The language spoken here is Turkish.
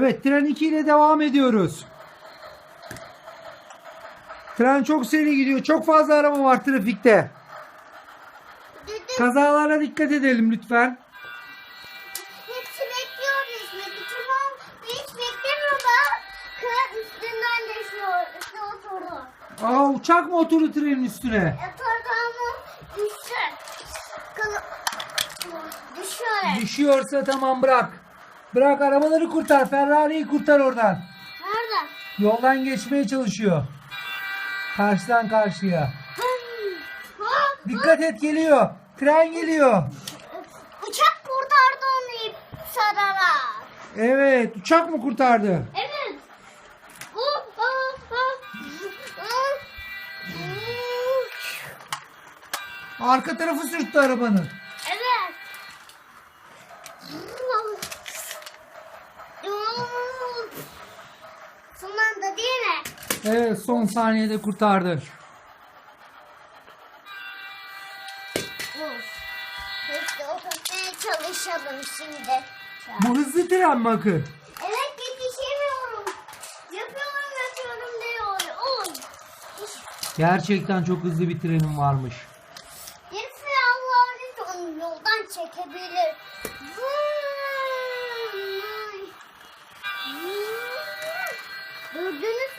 Evet tren 2 ile devam ediyoruz. Tren çok seri gidiyor. Çok fazla araba var trafikte. Kazalara dikkat edelim lütfen. hepsi bekliyor resmi. Tamam hiç beklemiyor da kırat üstünden düşüyor. Üstüne oturdu. Aa uçak mı oturdu trenin üstüne? Oturdu ama düştü. Düşüyor. Düşüyorsa tamam bırak. Bırak arabaları kurtar. Ferrari'yi kurtar oradan. Nerede? Yoldan geçmeye çalışıyor. Karşıdan karşıya. Dikkat et geliyor. Tren geliyor. Uçak kurtardı onu sararak. Evet uçak mı kurtardı? Evet. Arka tarafı sürttü arabanın. Evet son saniyede kurtardı. Hızlı okumaya çalışalım şimdi. Bu hızlı tren bakın. Evet yetişemiyorum. Yapıyorum yapıyorum diyor. Oğlum. Gerçekten çok hızlı bir trenim varmış. Bir silahları onu yoldan çekebilir. Vay. Vay. Gördünüz mü?